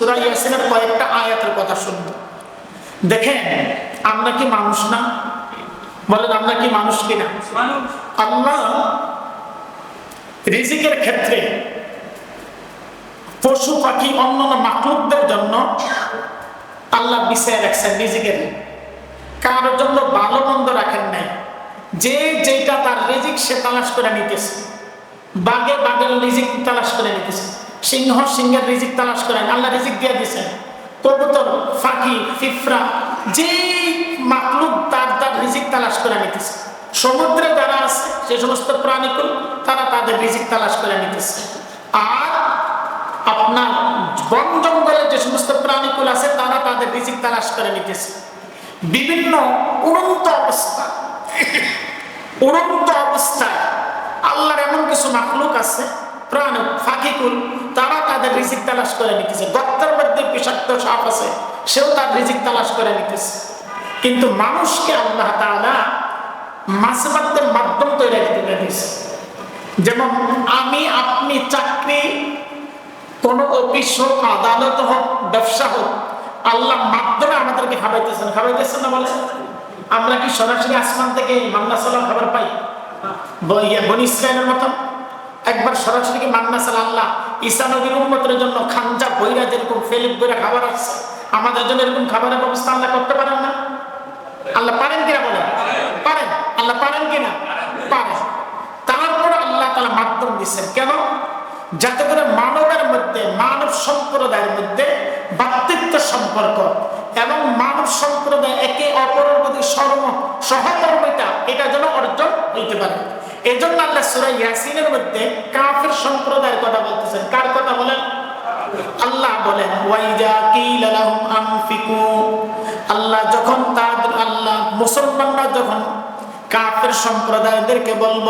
সূরা ইয়াসিনের কয়েকটা আয়াতের কথা শুনব। দেখেন আমরা কি মানুষ না? বলেন আমরা কি মানুষ কিনা? আল্লাহ রিজিকের ক্ষেত্রে পশু পাখি অন্যান্য মাকলুকদের জন্য আল্লাহ বিষয় রাখছেন রিজিকের। কারোর জন্য ভালো মন্দ রাখেন নাই। যে যেটা তার রিজিক সে তালাশ করে নিতেছে। বাঘে বাঘের রিজিক তালাশ করে নিতেছে। সিংহ সিংহের রিজিক তালাশ করেন, আল্লাহ রিজিক দিয়ে দিয়েছেন। কবুতর, ফাঁকি, ফিফরা যে মাকলুক তার তার রিজিক তালাশ করে নিতেছে। সমুদ্রে যারা আছে, সে সমস্ত প্রাণীকুল, তারা তাদের রিজিক তালাশ করে নিতেছে। আর আপনার বন জঙ্গলে যে সমস্ত প্রাণীকুল আছে, তারা তাদের রিজিক তালাশ করে নিতেছে। বিভিন্ন উড়ন্ত অবস্থা, উড়ন্ত অবস্থায় আল্লাহর এমন কিছু মাকলুক আছে, প্রাণ, ফাঁকিকুল তারা তাদের রিজিক তালাশ করে নিতেছে। গর্তের মধ্যে বিষাক্ত সাপ আছে, সেও তার রিজিক তালাশ করে নিতেছে। কিন্তু মানুষকে আল্লাহ তাআলা মাসবাদের মাধ্যম তৈরি করে দিয়েছে। যেমন, আমি, আপনি, চাকরি, কোনো অফিস হোক, আদালত হোক, ব্যবসা হোক, আল্লাহ মাধ্যমে আমাদেরকে খাবাইতেছেন খাবাইতেছেন না বলে? আমরা কি সরাসরি আসমান থেকে মান্না সালাম খাবার পাই? ইয়ে বনি ইসরায়েলের মতন? একবার সরাসরি কি মান্না সাল আল্লাহ ঈসা নবীর উন্মতের জন্য খাঞ্জা বইরা যেরকম ফেলিপ বইরা খাবার আসছে, আমাদের জন্য এরকম খাবারের ব্যবস্থা আল্লাহ করতে পারেন না? আল্লাহ পারেন কিনা বলেন? পারেন। আল্লাহ পারেন কিনা? পারেন। তারপর আল্লাহ তালা মাধ্যম দিচ্ছেন কেন? যাতে করে মানবের মধ্যে, মানব সম্প্রদায়ের মধ্যে ভাতৃত্ব সম্পর্ক এবং মানব সম্প্রদায় একে অপরের প্রতি সহকর্মিতা, এটা যেন অর্জন হইতে পারে। এই জন্য আল্লাহ সুরাই ইয়াসিনের মধ্যে কাফের সম্প্রদায়ের কথা বলতেছেন। কার কথা বলেন? আল্লাহ বলেন ওয়াইজা কিলা লাহুম আনফিকু। আল্লাহ যখন তাদের আল্লাহ মুসলমানরা যখন কাফের সম্প্রদায়দেরকে বলব,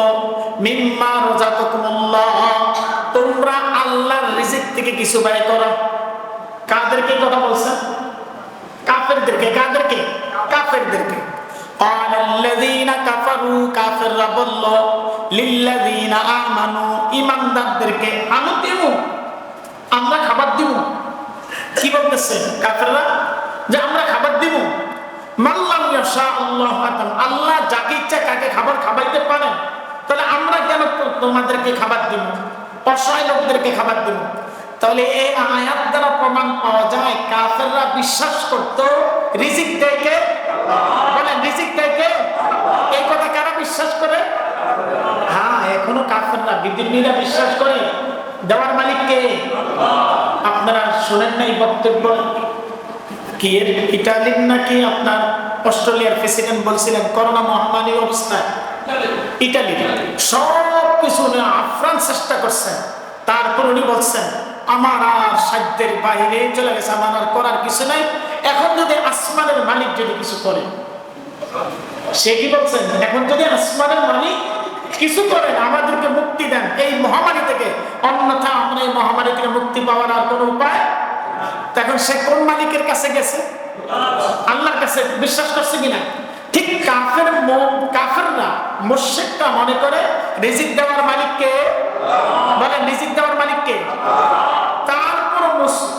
মিম্মা রাযাকাকুমুল্লাহ তোমরা আল্লাহর রিজিক থেকে কিছু ব্যয় করো। কাদেরকে কথা বলছেন? কাফেরদেরকে, কাদেরকে? কাফেরদেরকে। قال الذين كفروا কাফেররা বলল লিল্লাযিনা আমানু ঈমানদারদেরকে আমি দেব আমরা খাবার দিব কি বলতেছে কাফেররা যে আমরা খাবার দিব মাল্লাম ইয়াশা আল্লাহ আতাম আল্লাহ যাকে ইচ্ছা কাকে খাবার খাবাইতে পারেন তাহলে আমরা কেন তো- তোমাদেরকে খাবার দিব অসহায় লোকদেরকে খাবার দিব তাহলে এই আয়াত দ্বারা প্রমাণ পাওয়া যায়, কাফেররা বিশ্বাস করত, রিজিক দেয় কে? বলেন, রিজিক কে? এই কথা কারা বিশ্বাস করে? হ্যাঁ এখনও কাফেররা বিদ্যুৎরা বিশ্বাস করে। দেওয়ার মালিক কে? আপনারা শোনেন নাই বক্তব্য? কি ইটালির নাকি আপনার অস্ট্রেলিয়ার প্রেসিডেন্ট বলছিলেন, করোনা মহামারীর অবস্থায় ইটালির সব কিছু আপ্রাণ চেষ্টা করছেন, তারপর উনি বলছেন আমার আর সাধ্যের বাইরে চলে গেছে, আমার আর করার কিছু নাই। এখন যদি আসমানের মালিক যদি কিছু করে, সে কি বলছেন? এখন যদি আসমানের মালিক কিছু করেন আমাদেরকে মুক্তি দেন। এই মহামারী থেকে অন্যথা আমরা এই মহামারী থেকে মুক্তি পাওয়ার আর কোনো উপায়? তখন সে কোন মালিকের কাছে গেছে? আল্লাহর কাছে বিশ্বাস করছে কিনা? ঠিক কাফের কাফেররা মুশরিকটা মনে করে, রিজিক দেওয়ার মালিককে বলে রিজিক দেওয়ার মালিককে তারপর মুস-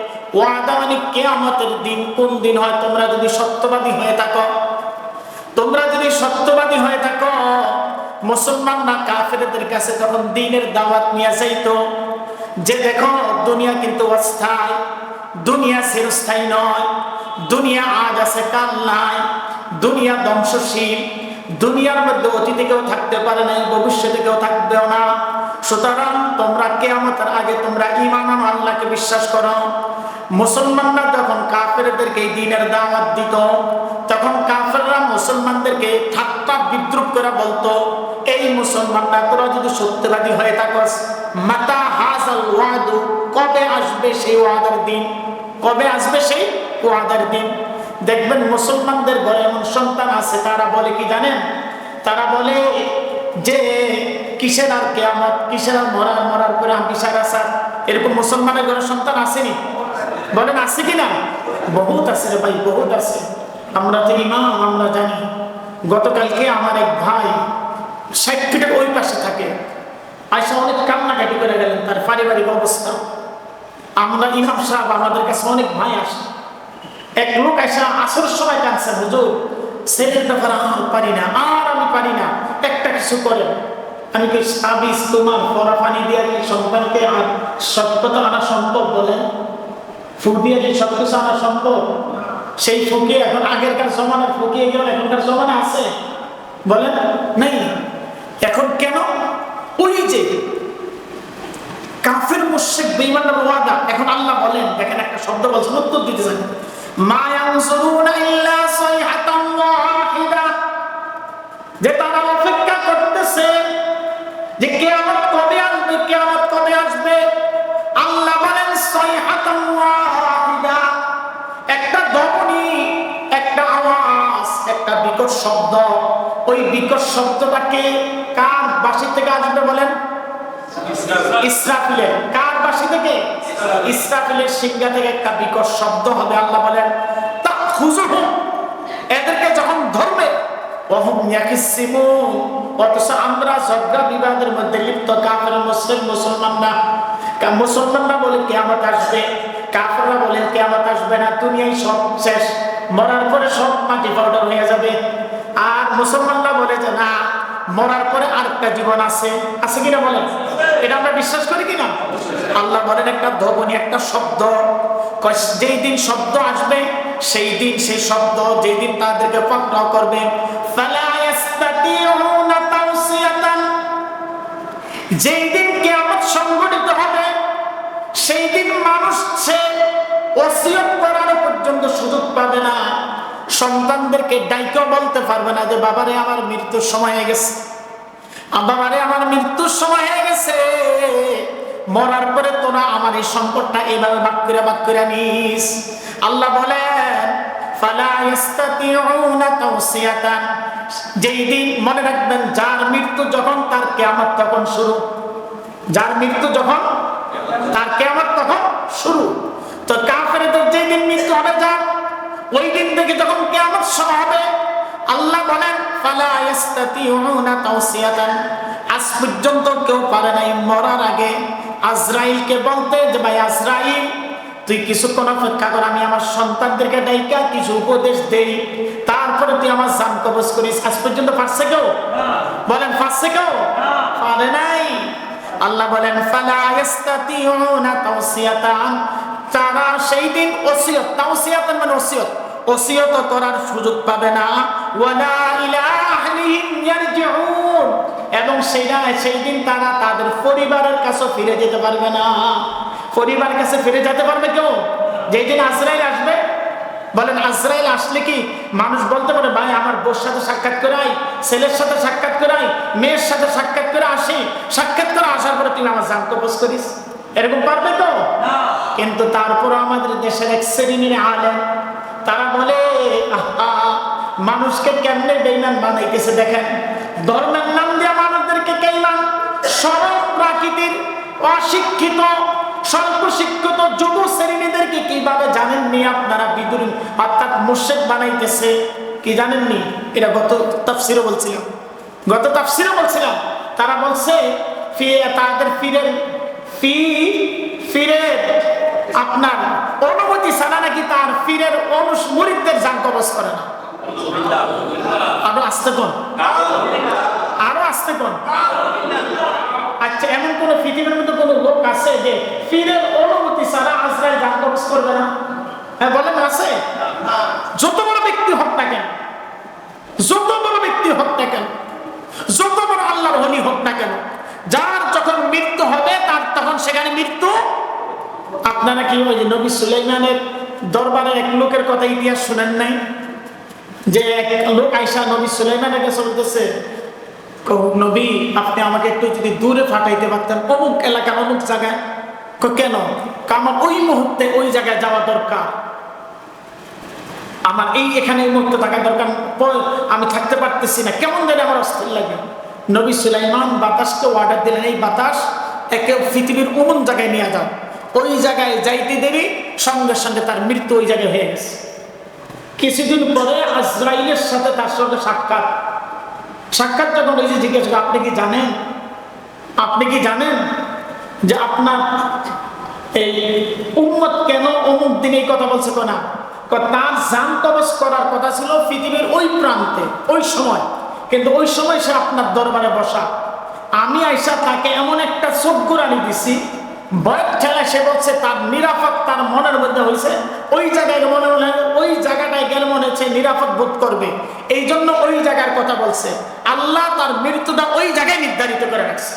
ওয়াদা মানে কিয়ামতের দিন, কোন দিন হয়? তোমরা যদি সত্যবাদী হয়ে থাকো, তোমরা যদি সত্যবাদী হয়ে থাকো, মুসলমানরা কাফেরদের কাছে যখন দিনের দাওয়াত নিয়ে যাইতো যে দেখো, দুনিয়া কিন্তু অস্থায়ী, দুনিয়া চিরস্থায়ী নয়, দুনিয়া আজ আছে, কাল নাই, দুনিয়া ধ্বংসশীল, দুনিয়ার মধ্যে অতীতে কেউ থাকতে পারে না ভবিষ্যতে কেউ থাকবেও না। সুতরাং তোমরা কেয়ামতের আগে তোমরা ইমান আল্লাহকে বিশ্বাস করো। মুসলমানরা যখন কাফেরদেরকে দিনের দাওয়াত দিত, তখন কাফেররা মুসলমানদেরকে ঠাট্টা বিদ্রুপ করে বলতো, এই মুসলমানরা তোরা যদি সত্যবাদী হয়ে থাকস, মাতা হাজাল ওয়াদু, কবে আসবে সেই ওয়াদার দিন? কবে আসবে সেই ওয়াদার দিন? দেখবেন মুসলমানদের ঘরে এমন সন্তান আছে, তারা বলে কি জানেন? তারা বলে যে, কিসের আর কেয়ামত? কিসের আর মরার মরার পরে কিসের আসার এরকম মুসলমানের ঘরে সন্তান আসেনি। বলেন, আছে কি না বহুত আছে রে ভাই, বহুত আছে। আমরা তো ইমাম, আমরা জানি। গতকালকে আমার এক ভাই ষাট ফিটের ওই পাশে থাকে। আয়সা অনেক কান্নাকাটি করে গেলেন, তার পারিবারিক অবস্থা। আমরা ইমাম সাহেব, আমাদের কাছে অনেক ভাই আসে। এক লোক এসে আসর সময় কাঁদছেন হুজুর, ছেলের ব্যাপারে আমার পারি না, আর আমি পারি না, একটা কিছু করেন। আমি কি সাবিস, তোমার পরা পানি দিয়ে সন্তানকে আর সত্যতা আনা সম্ভব বলেন ফুক দিয়ে কি সব কিছু আনা সম্ভব, সেই ফুকে এখন আগেরকার জমানার ফুকিয়ে গেল এখনকার জমানা আছে? বলেন? নেই। এখন কেন? ওই যে কাফের, মুশরিক বেঈমানের ওয়াদা। এখন আল্লাহ বলেন, দেখেন একটা শব্দ বলছেন, উত্তর দিতেছেন। যে তারা অপেক্ষা করতেছে যে কিয়ামত শব্দ ওই বিকট শব্দটাকে কার বাসি থেকে আসবে বলেন? ইসরাফিলের। কার বাসি থেকে? ইসরাফিলের। সিংহা থেকে একটা বিকট শব্দ হবে আল্লাহ বলেন তা এদেরকে যখন ধরবে অথচ আমরা ঝগড়া বিবাদের মধ্যে লিপ্ত কাফের মুসলিম মুসলমানরা বলে কেয়ামত আসবে কাফেররা বলে কেয়ামত আসবে না দুনিয়ায় সব শেষ। মরার পরে সব মাটি পাউডার হয়ে যাবে। আর মুসলমানরা বলে যে, না, মরার পরে আরেকটা জীবন আছে। আছে কিনা বলেন? এটা আমরা বিশ্বাস করি কিনা? আল্লাহ বলেন একটা ধবনী, একটা শব্দ। যেই দিন শব্দ আসবে, সেই দিন সেই শব্দ, যেই দিন তাদেরকে পক্রাও করবে। যেই দিন কিয়ামত সংগঠিত হবে, সেই দিন মানুষ সে ওসিয়ত করার পর্যন্ত সুযোগ পাবে না। সন্তানদেরকে ডাইকেও বলতে পারবে না যে, বাবারে, আমার মৃত্যুর সময় হয়ে গেছে। বাবারে, আমার মৃত্যুর সময় হয়ে গেছে। মরার পরে তোরা আমার এই সম্পদটা এইভাবে ভাগ করে ভাগ করে নিস আল্লাহ বলেন যেই দিন মনে রাখবেন, যার মৃত্যু যখন তার কিয়ামত তখন শুরু। যার মৃত্যু যখন তার কেমন তখন শুরু। কাফেরদের যেই দিন মৃত্যু হবে যার ওই দিন থেকে যখন কেমন সময় হবে, আল্লাহ বলেন আজ পর্যন্ত কেউ পারে নাই মরার আগে। আজরাইলকে বলতে যে, ভাই আজরাইল, তুই কিছুক্ষণ অপেক্ষা কর, আমি আমার সন্তানদেরকে ডাইকা কিছু উপদেশ দেই। তারপরে তুই আমার জান কবজ করিস। আজ পর্যন্ত পারছে কেউ? বলেন, পারছে কেউ? পারে নাই। আল্লাহ বলেন, ফালা ইয়াস্তাতিউনা তাওসিয়াতান। তারা সেই দিন ওসিয়ত তাওসিয়াতান মানে ওসিয়ত। ওসিয়ত করার সুযোগ পাবে না। ওয়ালা ইলা ইয়ারজিউন। এবং সেইটা সেই দিন তারা তাদের পরিবারের কাছে ফিরে যেতে পারবে না। পরিবারের কাছে ফিরে যেতে পারবে কেউ? যেই দিন আজরাইল আসবে, বলেন আজরাইল আসলে কি? মানুষ বলতে পারে, ভাই, আমার বোর সাথে সাক্ষাৎ করাই ছেলের সাথে সাক্ষাৎ করাই মেয়ের সাথে সাক্ষাৎ করে আসি। সাক্ষাৎ করে আসার পরে তুমি আমার জান কবজ করিস। এরকম পারবে তো কিন্তু তারপর আমাদের দেশের এক শ্রেণির আলেন তারা বলে মানুষকে কেমনে বেইমান বানাইতেছে দেখেন। ধর্মের নাম দিয়ে মানুষদেরকে কেইমান সরল প্রাকৃতির অশিক্ষিত স্বল্প শিক্ষিত যুব শ্রেণীদেরকে কীভাবে জানেননি আপনারা বিদুর, অর্থাৎ মুর্শেদ বানাইতেছে? কি জানেননি? এটা গত তাফসিরও বলছিলাম। গত তাফসিরও বলছিলাম, তারা বলছে তাদের ফিরের, ফি, ফিরের আপনার অনুমতি ছাড়া নাকি তার ফিরের অনুষ মুরিদদের যান কবজ করে না? আরও আসতে কোন? আরও আসতে কোন? আচ্ছা এমন কোন পৃথিবীর মধ্যে কোন লোক আছে যে ফিরের অনুমতি ছাড়া আজরাইল যান কবজ করবে না? হ্যাঁ বলেন আছে? যত বড় ব্যক্তি হোক না কেন, যত বড় ব্যক্তি হোক না কেন, যত বড় আল্লাহর হলি হোক না কেন, যার যখন মৃত্যু হবে, তার তখন সেখানে মৃত্যু আপনারা কি ওই যে নবী সুলাইমানের দরবারের এক লোকের কথা ইতিহাস শুনেন নাই? যে এক লোক আইসা নবী সুলাইমানের কাছে বলতেছে নবী, আপনি আমাকে একটু যদি দূরে ফাটাইতে পারতেন, অমুক এলাকার অমুক জায়গায়। কেন? আমার ওই মুহূর্তে ওই জায়গায় যাওয়া দরকার। আমার এই এখানে এই মুহূর্তে থাকা দরকার। আমি থাকতে পারতেছি না। কেমন জানি আমার অস্থির লাগে। নবী সুলাইমান বাতাসকে অর্ডার দিলেন, এই বাতাস একে পৃথিবীর অমন জায়গায় নিয়ে যাও। ওই জায়গায় যাইতে দেরি সঙ্গে সঙ্গে তার মৃত্যু ওই জায়গায় হয়ে গেছে। কিছুদিন পরে আজরাইলের সাথে তার সঙ্গে সাক্ষাৎ। সাক্ষাৎ যখন এই যে জিজ্ঞেস করে, আপনি কি জানেন? আপনি কি জানেন যে আপনার এই উম্মত কেন অমুক দিন এই কথা বলছে না তার জান কবজ করার কথা ছিল পৃথিবীর ওই প্রান্তে ওই সময়। কিন্তু ওই সময় সে আপনার দরবারে বসা। আমি আইসা তাকে এমন একটা চোখ গোড়ানি দিছি বয়স ঠেলা সে বলছে, তার নিরাপদ তার মনের মধ্যে ওই জায়গায় মনে ওই জায়গাটায় গেলে মনে হচ্ছে নিরাপদ বোধ করবে। এই জন্য ওই জায়গার কথা বলছে। আল্লাহ তার মৃত্যুটা ওই জায়গায় নির্ধারিত করে রাখছে।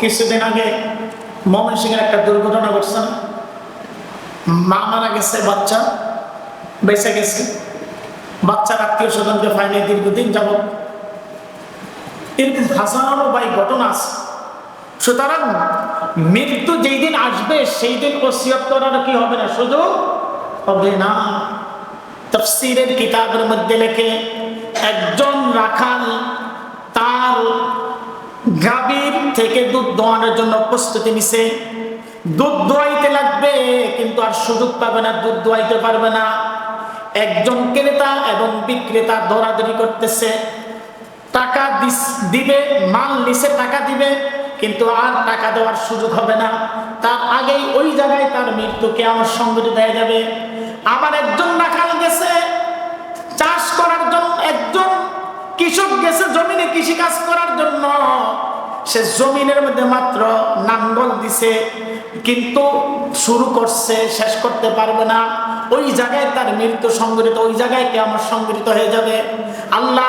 কিছুদিন আগে এর একটা দুর্ঘটনা ঘটছে না? মা মারা গেছে, বাচ্চা বেঁচে গেছে। বাচ্চার আত্মীয় স্বজনকে ফাইনে দীর্ঘদিন যাবত এরকম হাজারো বাই ঘটনা আছে। সুতরাং মৃত্যু যেই দিন আসবে, সেই দিন ওসিয়ত করার কি হবে না সুযোগ হবে না। তফসিরের কিতাবের মধ্যে লেখে, একজন রাখাল তার গাভীর থেকে দুধ দোয়ানোর জন্য প্রস্তুতি নিছে। দুধ দোয়াইতে লাগবে, কিন্তু আর সুযোগ পাবে না, দুধ দোয়াইতে পারবে না। একজন ক্রেতা এবং বিক্রেতা দৌড়াদৌড়ি করতেছে। টাকা দিবে, মাল নিচে টাকা দিবে, কিন্তু আর টাকা দেওয়ার সুযোগ হবে না। তার আগেই ওই জায়গায় তার মৃত্যুকে আমার সংগঠিত হয়ে যাবে। আবার একজন রাখাল গেছে, চাষ করার জন্য একজন কৃষক গেছে জমিনে কৃষি কাজ করার জন্য। সে জমিনের মধ্যে মাত্র নাঙ্গল দিছে, কিন্তু শুরু করছে, শেষ করতে পারবে না। ওই জায়গায় তার মৃত্যু সংগঠিত ওই জায়গায় কে আমার সংগঠিত হয়ে যাবে। আল্লাহ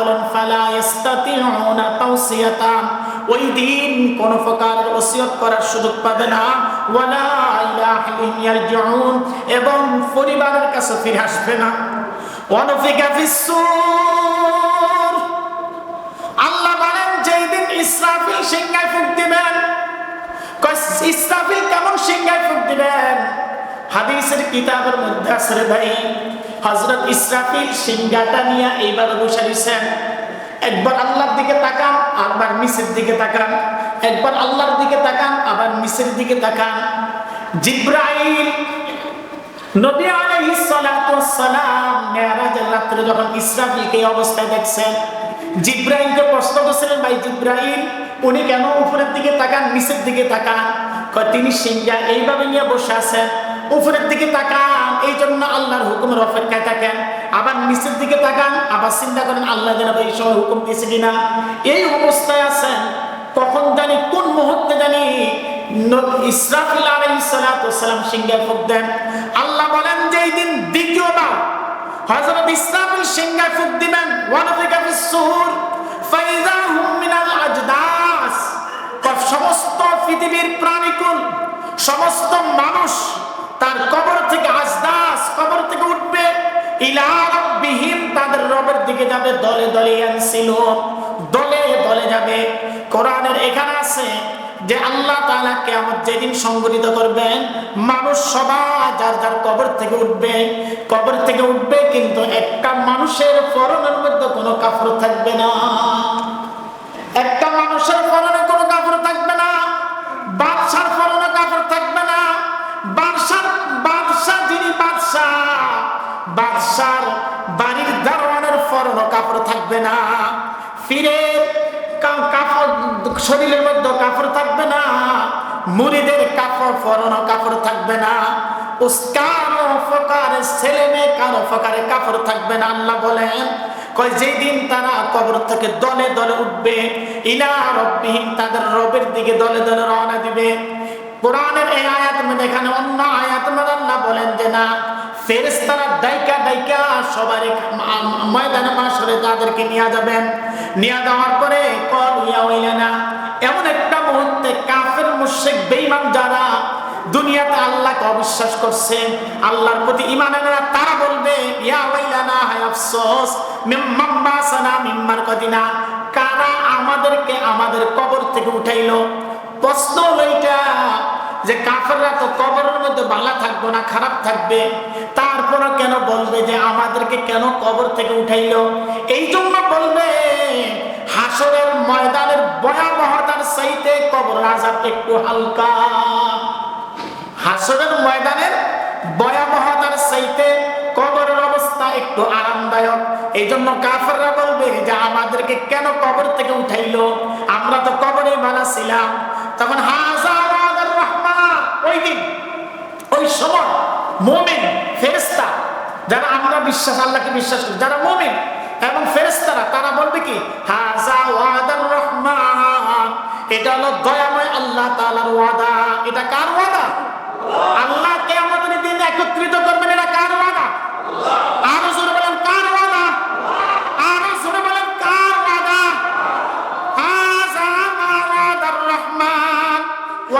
বলেন, ফালা ইস্তাতিউনা তাওসিয়াতান। ওই দিন কোন প্রকারের ওসিয়ত করার সুযোগ পাবে না। ওয়ালা ইলা আহলিহিম ইয়ারজিউন এবং পরিবারের কাছে ফিরে আসবে না। ওয়ানফিকা ফিস-সূর। আল্লাহ বলেন, যেই দিন ইসরাফিল সিংহায় ফুক দিবেন। ইসরাফিল কেমন সিংহায় ফুক দিবেন? হাদিসের কিতাবের মধ্যে আছে ভাই হযরত ইসরাফিল সিংহাটা নিয়ে এইবার বসে দিয়েছেন একবার আল্লাহর দিকে তাকান, আবার নিচের দিকে তাকান। একবার আল্লাহর দিকে তাকান, আবার নিচের দিকে তাকান। জিব্রাইল রাত্রে যখন অবস্থায় দেখছেন ভাই উনি কেন উপরের দিকে তাকান দিকে তিনি সিংহা এইভাবে নিয়ে বসে আছেন। উপরের দিকে তাকান, এই জন্য আল্লাহর হুকুমের অপেক্ষায় থাকেন। আবার নিচের দিকে তাকান, আবার চিন্তা করেন, আল্লাহ যেন এই সময় হুকুম দিয়েছে কিনা। এই অবস্থায় আছেন, কখন জানি, কোন মুহূর্তে জানি ফুঁক দেন। আল্লাহ বলেন যে এই দিন ফুঁক দিবেন। হুম মিনাল আজদাস। সমস্ত পৃথিবীর প্রাণীকুল, সমস্ত মানুষ তার কবর থেকে আজদাস কবর থেকে উঠবে। ইলা রাব্বিহিম, তাদের রবের দিকে যাবে, দলে দলে ইয়ানসিলু, দলে দলে যাবে। কোরআনের এখানে আছে যে আল্লাহ তাআলা কিয়ামত যেদিন সংগঠিত করবেন, মানুষ সবাই যার যার কবর থেকে উঠবে, কবর থেকে উঠবে কিন্তু একটা মানুষের পরনের মধ্যে কোনো কাপড় থাকবে না। একটা মানুষের পরনে কোনো কাপড় থাকবে না, বাদশার পরনে কাপড় থাকবে বাদশার বাড়ির দারোয়ানের পরনে কাপড় থাকবে না। ফিরে কাপড়, শরীরের মধ্যে কাপড় থাকবে না। মুড়িদের কাপড় পরনো কাপড় থাকবে না। উস্কানো ফকারের ছেলে মেয়ে, কারও ফকারে কাপড় থাকবে না। আল্লাহ বলেন, কয় যেই দিন তারা কবর থেকে দলে দলে উঠবে, ইলা রব্বিহিম তাদের রবের দিকে দলে দলে রওনা দিবে। কোরআনের এই আয়াত মধ্যে এখানে অন্য আয়াত আল্লাহ বলেন যে না ফেরেশতারা ডাইকা ডাইকা সবার ময়দানে মাসরে তাদেরকে নিয়ে যাবেন। নিয়ে যাওয়ার পরে কল, ইয়া ওইলানা, এমন একটা মুহূর্তে কাফের, মুশরিক, বেঈমান যারা দুনিয়াতে আল্লাহকে অবিশ্বাস করছে, আল্লাহর প্রতি ইমান আনে না, তারা বলবে, ইয়া ওয়াইলানা হায় আফসোস মিম্মাম বাসানা মিম্মার কদিনা কারা আমাদেরকে আমাদের কবর থেকে উঠাইলো? প্রশ্ন হলো এইটা যে কাফেররা তো কবরের মধ্যে বালা থাকবে না, খারাপ থাকবে। তারপরে কেন বলবে যে আমাদেরকে কেন কবর থেকে উঠাইলো? এই জন্য বলবে, হাসরের ময়দানের ভয়াবহতার সাইতে কবর আজাব একটু হালকা। হাসরের ময়দানের ভয়াবহতার সাইতে কবরের অবস্থা একটু আরামদায়ক। এই জন্য কাফেররা বলবে যে আমাদেরকে কেন কবর থেকে উঠাইলো? আমরা তো কবরে মানা ছিলাম। তখন হাজার ওই দিন, ওই সময় মোমেন ফেরেস্তা যারা আমরা বিশ্বাস, আল্লাহকে বিশ্বাস করি, যারা মোমেন এবং ফেরেস্তারা তারা বলবে কি? এটা হলো দয়াময় আল্লাহ তাআলার ওয়াদা। এটা কার ওয়াদা? আল্লাহ কিয়ামতের দিন একত্রিত করবেন, এটা কার ওয়াদা? আরও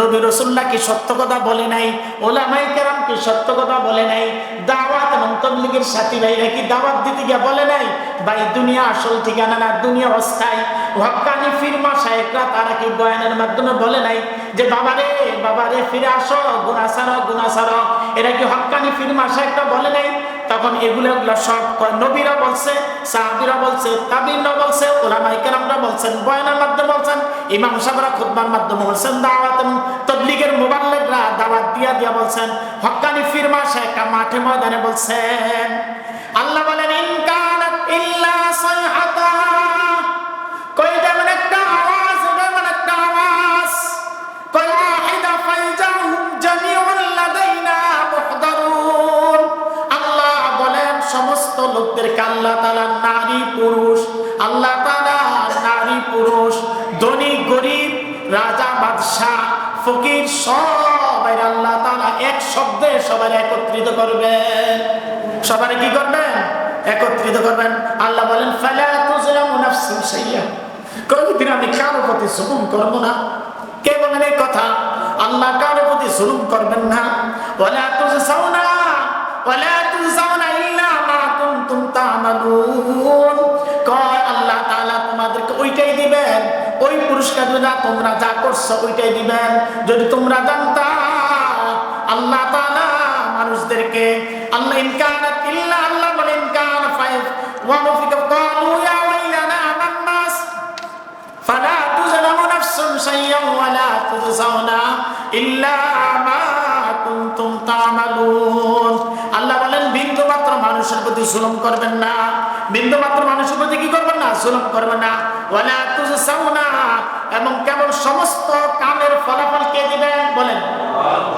নবী রসুল্লাহ কি সত্য কথা বলে নাই? ওলামাই কেরাম কি সত্য কথা বলে নাই? দাওয়াত এবং তবলিগের সাথী ভাইরা কি দাওয়াত দিতে গিয়ে বলে নাই? ভাই, দুনিয়া আসল ঠিকানা না? দুনিয়া অস্থায়ী। হক্কানি ফিরমা সাহেবরা তারা কি বয়ানের মাধ্যমে বলে নাই যে, বাবারে বাবারে, ফিরে আসো গুনাসার গুনাসার এরা কি হক্কানি ফিরমা সাহেবরা বলে নাই? তখন এগুলো এগুলো সব নবীরা বলছে, সাহাবিরা বলছে তাবিনরা বলছে, ওলামাই কেরামরা বলছেন, বয়ানের মাধ্যমে বলছেন ইমাম সাহেবরা মাধ্যমে বলছেন, দাওয়াত তবলিগের দাওয়াত দিয়া দিয়া বলছেন হক্কানি ফিরমা সাহেবরা মাঠে ময়দানে বলছেন, আল্লাহ বলেন ইনকানাত ইল্লা কই যেমন একটা আওয়াজ একটা আওয়াজ। ফাইজাহুম জামিউন লাদাইনা মুহদারুন। আল্লাহ বলেন, সমস্ত লোকদেরকে আল্লাহ তাআলা নারী পুরুষ, আল্লাহ তাআলা নারী পুরুষ গরিব, রাজা, বাদশাহ, ফকির সবাই আল্লাহ তাআলা এক শব্দে সবাই একত্রিত করবেন সবাই কি করবেন? একত্রিত করবেন। আল্লাহ বলেন কোনদিন আমি কারও প্রতি জুলুম করব না? কে বলেন এই কথা? আল্লাহ কারও প্রতি জুলুম করবেন না। ওয়ালা তুজসাউনা ওয়ালা তুজসাউনা ইল্লা মা কুনতুম তা'মালুন। কয়, আল্লাহ তাআলা তোমাদেরকে ওইটাই দিবেন ওই পুরস্কার পুরস্কারটা তোমরা যা করছ ওইটাই দিবেন যদি তোমরা জানতা, আল্লাহ মানুষদেরকে, আল্লাহ ইনকান ইল্লা আল্লাহ বলে ইনকার ফাইভ ফালা আল্লাহ বলেন বিন্দু মাত্র মানুষের প্রতি জুলুম করবেন না। বিন্দু মাত্র মানুষের প্রতি কি করবেন না? জুলুম করবেন না। ওয়ালা তুজসাউনা এবং কেবল সমস্ত কামের ফলাফল কে দিবেন? বলেন।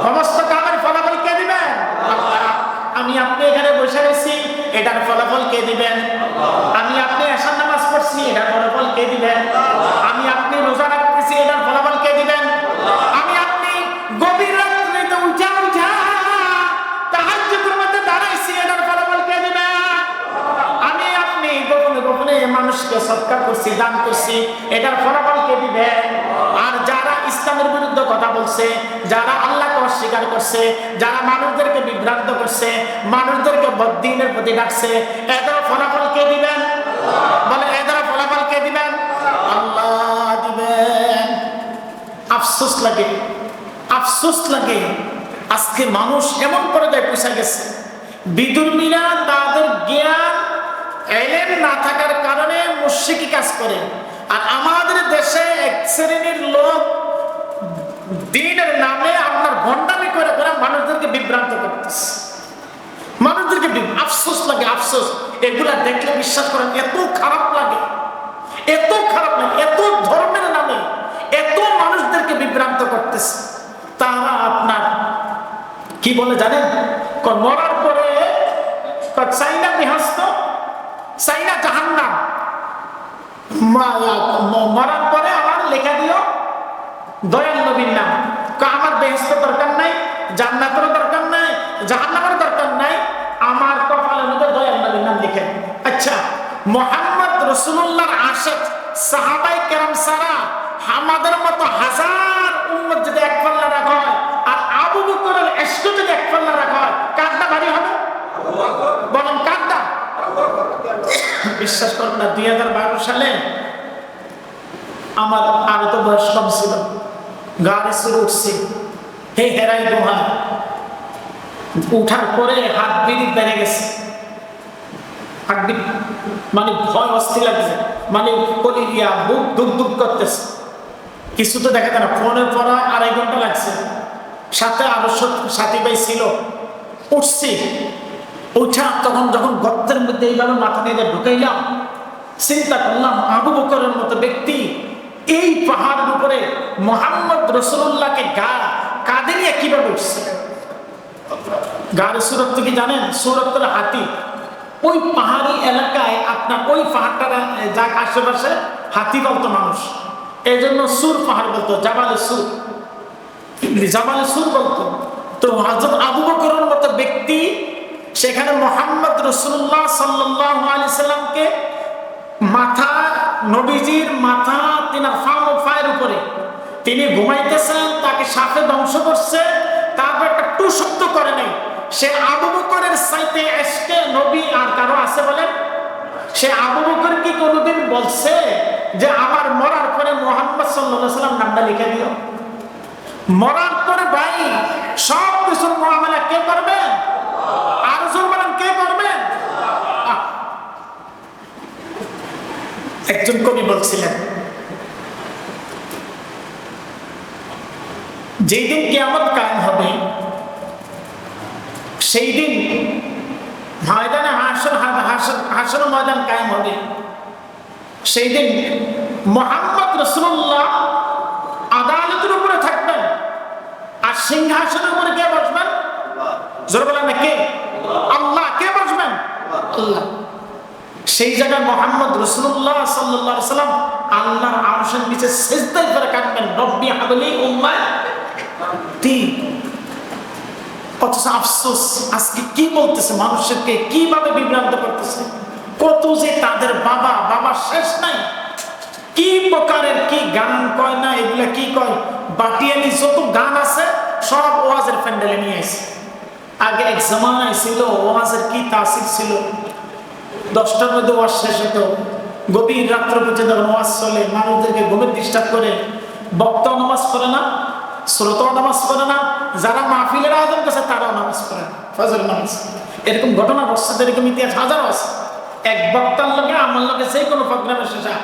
সমস্ত কামের ফলাফল কে দিবেন? আমি আপনি এখানে বসে রয়েছি। এটার ফলাফল কে দিবেন? আমি আপনি এসার নামাজ পড়ছি। এটার ফলাফল কে দিবেন? আমি আপনি রোজা মানুষকে সৎকার করছি, দান করছি, এটার ফলাফল কে দিবেন আর যারা ইসলামের বিরুদ্ধে কথা বলছে, যারা আল্লাহকে অস্বীকার করছে, যারা মানুষদেরকে বিভ্রান্ত করছে, মানুষদেরকে বদ্দিনের প্রতি ডাকছে, এদের ফলাফল কে দিবেন? বলে, এদের ফলাফল কে দিবেন? আল্লাহ দিবেন। আফসোস লাগে আফসোস লাগে। আজকে মানুষ এমন পর্যায়ে পৌঁছে গেছে। বিদুর্মীরা তাদের জ্ঞান এলেম না থাকার কারণে মুশিকি কাজ করে। আর আমাদের দেশে এক শ্রেণির লোক দিনের নামে আপনার ভণ্ডামি করে করে মানুষদেরকে বিভ্রান্ত করতেছে। মানুষদেরকে আফসোস লাগে, আফসোস। এগুলা দেখলে বিশ্বাস করেন, এত খারাপ লাগে। এত খারাপ লাগে, এত ধর্মের নামে, এত মানুষদেরকে বিভ্রান্ত করতেছে। তারা আপনার, কি বলে জানেন? মরার পরে চাইনা বিহস্ত চাইনা জাহান্নাম। মা- ম- মরার পরে আমার লেখা দিও দয়াল নবীর নাম। আমার বেহেস্ত দরকার নাই, জান্নাতেরও দরকার নাই জাহান্নামের দরকার নাই, আমার কপালের মধ্যে দয়াল মোহাম্মদ রসুল্লাহর আশেক সাহাবাই কেরাম সারা আমাদের মতো হাজার উম্মত যদি এক পাল্লা রাখা হয়, আর আবু বকরের এস্ক যদি এক পাল্লা রাখা হয় কারটা ভারী হবে বলেন কারটা বিশ্বাস করুন না, দুই হাজার বারো সালে আমার আরও তো বয়স কম ছিল। গাড়ি শুরু উঠছি। হে হেরাই গুহা উঠার পরে হাত বিড়ি বেড়ে গেছে মানে ভয় অস্থির লাগছে। মানে কলি দিয়া বুক দুক দুক করতেছে। কিছু তো দেখা যায় ফোনে পড়া আড়াই ঘণ্টা লাগছে। সাথে আরও সাথী ভাই ছিল। উঠছি। উঠা, তখন যখন গর্তের মধ্যে এইভাবে মাথা নিয়ে ঢুকাইলাম, চিন্তা করলাম, আবু বকরের মতো ব্যক্তি, এই পাহাড়ের উপরে মোহাম্মদ রসুল্লাহকে গা কাঁধে নিয়ে কীভাবে উঠছে? গাড়ি সুরত কি জানেন? সুরতের হাতি, ওই পাহাড়ি এলাকায় আপনার ওই পাহাড়টার যা আশেপাশে হাতি বলতো মানুষ। এই জন্য সুর পাহাড় বলতো, জাবালে সুর। জাবালে সুর বলতো। তো হজরত আবু বকরের মতো ব্যক্তি সেখানে মোহাম্মদ রসুল্লাহ সাল্লাহ আলি সাল্লামকে মাথা, নবীজির মাথা, তিনার ফায়ের উপরে। তিনি ঘুমাইতেছেন, তাকে সাপে ধ্বংস করছে, তারপর একটা টু শব্দ করে নাই। সে আবু বকরের সাইতে এসকে নবী আর কারও আছে বলেন সে আবু বকর কি কোনোদিন বলছে যে আমার মরার পরে মোহাম্মদ সাল্লাহ সাল্লাম নামটা লিখে দিও মরার পরে ভাই সব কিছুর মোহামেলা কে করবেন আর একজন কবি বলছিলেন, যেই দিন কিয়ামত কায়েম হবে, সেই দিন ময়দানে হাসন ময়দান কায়েম হবে। সেই দিন মোহাম্মদ রসুল্লাহ আদালতের উপরে থাকবেন আর সিংহাসনের উপরে কে বসবেন। জোর বলেন না কে? আল্লাহ কে আল্লাহ। সেই জায়গায় মোহাম্মদ রসুল্লাহ সাল্লাহ সাল্লাম আল্লাহর আরশের নিচে সেজদাই করে কাটবেন রব্বি হাবলি উম্মায় তিন অথচ আফসোস আজকে কি বলতেছে মানুষকে কীভাবে বিভ্রান্ত করতেছে? কত যে তাদের বাবা বাবা শেষ নাই। কি প্রকারের কি গান কয় না এগুলা কি কয়? বাটিয়ালি যত গান আছে সব ওয়াজের প্যান্ডেলে নিয়ে আসে আগে এক জমানায় ছিল, ওয়াজের কি তাসির ছিল? দশটার মধ্যে ওয়াজ শেষ হতো। গভীর রাত্র পর্যন্ত ওয়াজ চলে, মানুষদেরকে গভীর ডিস্টার্ব করে, বক্তাও নামাজ পড়ে না, শ্রোতাও নামাজ পড়ে না, যারা মাহফিলের আয়োজন করছে তারাও নামাজ পড়ে না ফজর নামাজ। এরকম ঘটনা বর্ষাতে এরকম ইতিহাস হাজারও আছে। এক বক্তার লোকে, আমার লোকে সেই কোনো প্রোগ্রামে শেষা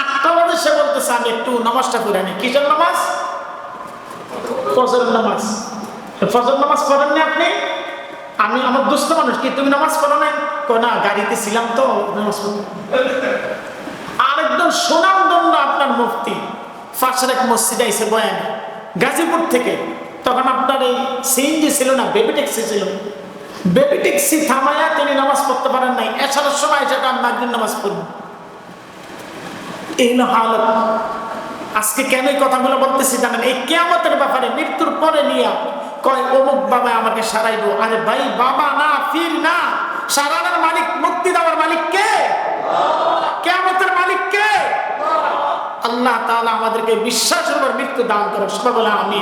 আটটা বাজে সে বলতেছে, আমি একটু নামাজটা করে নি কিসের নামাজ? ফজর নামাজ। ফজর নামাজ পড়েন না আপনি? আমি আমার দুস্থ মানুষ কি তুমি নামাজ পড়ো কো না, গাড়িতে ছিলাম তো, নামাজ পড়ো আর একদম সুনামদন্ড আপনার মুফতি ফাঁসের এক মসজিদে এসে বয়ানে। গাজীপুর থেকে তখন আপনার এই সিএনজি ছিল না বেবি ট্যাক্সি ছিল। বেবি ট্যাক্সি থামায়া তিনি নামাজ পড়তে পারেন নাই। এছাড়ার সময় সেটা মাগরিব নামাজ পড়বেন এই হলো আজকে কেন এই কথাগুলো বলতেছি জানেন? এই কেয়ামতের ব্যাপারে মৃত্যুর পরে নিয়ে কয়, অমুক বাবা আমাকে সারাইবো। আরে ভাই, বাবা না, ফির না। সারানোর মালিক, মুক্তি দেওয়ার মালিক কে? কেমতের মালিক কে? আল্লাহ তাআলা আমাদেরকে বিশ্বাসের উপর মৃত্যু দান করে সবাই বলে আমি